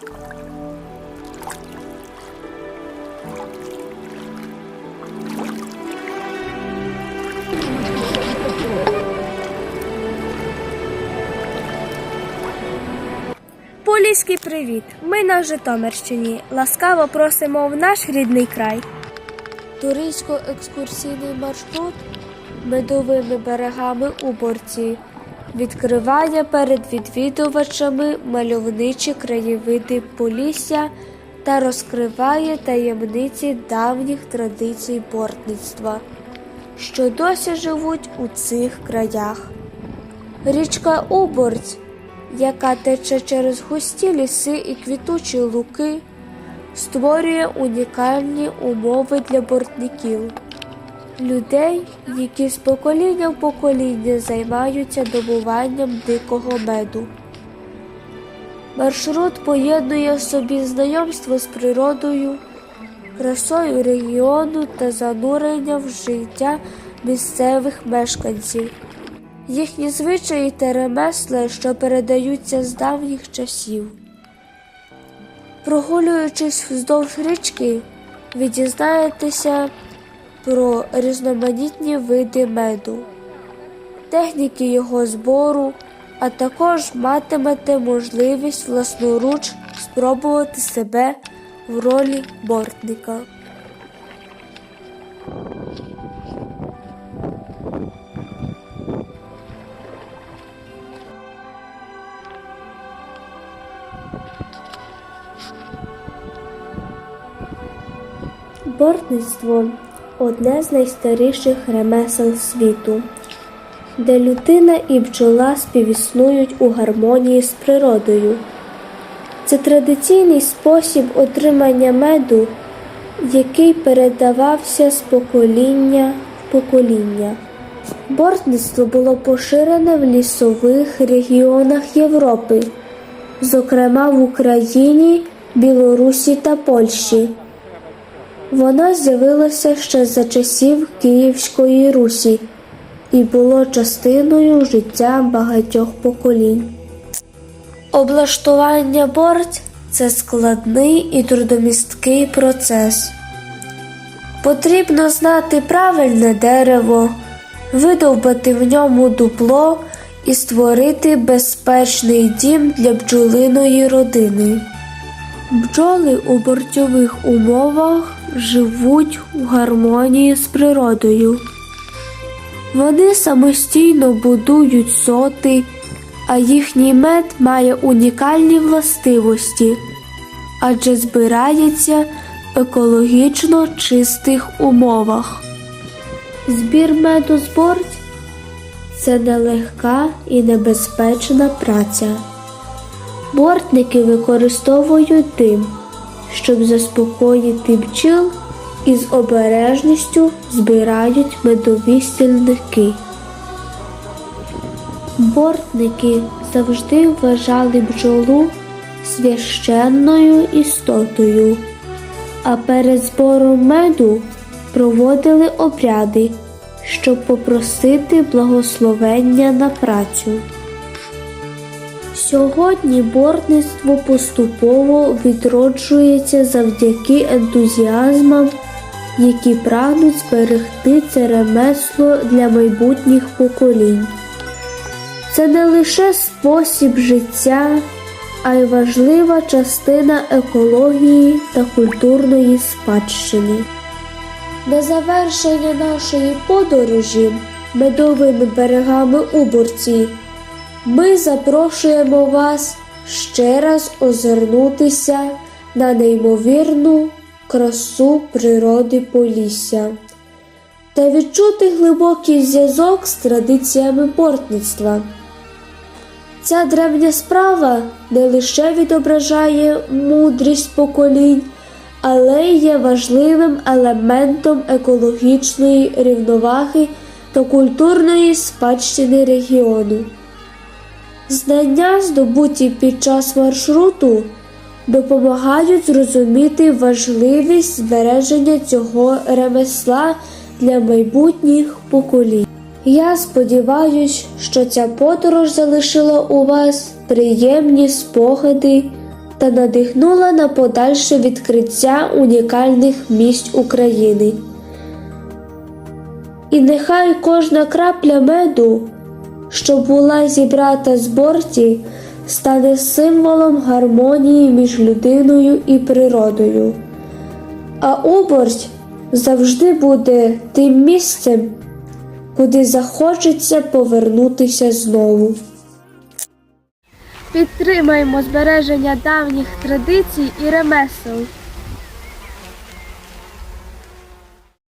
Поліський привіт! Ми на Житомирщині. Ласкаво просимо в наш рідний край. Туристсько-екскурсійний маршрут медовими берегами Уборці відкриває перед відвідувачами мальовничі краєвиди Полісся та розкриває таємниці давніх традицій бортництва, що досі живуть у цих краях. Річка Уборць, яка тече через густі ліси і квітучі луки, створює унікальні умови для бортників, людей, які з покоління в покоління займаються добуванням дикого меду. Маршрут поєднує в собі знайомство з природою, красою регіону та занурення в життя місцевих мешканців. Їхні звичаї та ремесла, що передаються з давніх часів. Прогулюючись вздовж річки, ви дізнаєтеся про різноманітні види меду, техніки його збору, а також матимете можливість власноруч спробувати себе в ролі бортника. Бортництво одне з найстаріших ремесел світу, де людина і бджола співіснують у гармонії з природою. Це традиційний спосіб отримання меду, який передавався з покоління в покоління. Бортництво було поширене в лісових регіонах Європи, зокрема в Україні, Білорусі та Польщі. Воно з'явилося ще за часів Київської Русі і було частиною життя багатьох поколінь. Облаштування борт це складний і трудомісткий процес. Потрібно знати правильне дерево, видовбати в ньому дупло і створити безпечний дім для бджолиної родини. Бджоли у бортьових умовах живуть у гармонії з природою. Вони самостійно будують соти, а їхній мед має унікальні властивості, адже збирається в екологічно чистих умовах. Збір меду з борть це нелегка і небезпечна праця. Бортники використовують дим, щоб заспокоїти бджіл і з обережністю збирають медові стільники. Бортники завжди вважали бджолу священною істотою, а перед збором меду проводили обряди, щоб попросити благословення на працю. Сьогодні бортництво поступово відроджується завдяки ентузіазмам, які прагнуть зберегти це ремесло для майбутніх поколінь. Це не лише спосіб життя, а й важлива частина екології та культурної спадщини. На завершення нашої подорожі медовими берегами Уборці ми запрошуємо вас ще раз озирнутися на неймовірну красу природи Полісся та відчути глибокий зв'язок з традиціями портництва. Ця древня справа не лише відображає мудрість поколінь, але й є важливим елементом екологічної рівноваги та культурної спадщини регіону. Знання, здобуті під час маршруту, допомагають зрозуміти важливість збереження цього ремесла для майбутніх поколінь. Я сподіваюся, що ця подорож залишила у вас приємні спогади та надихнула на подальше відкриття унікальних місць України. І нехай кожна крапля меду, що була зібрата з борті, стане символом гармонії між людиною і природою. А обороть завжди буде тим місцем, куди захочеться повернутися знову. Підтримаємо збереження давніх традицій і ремесел.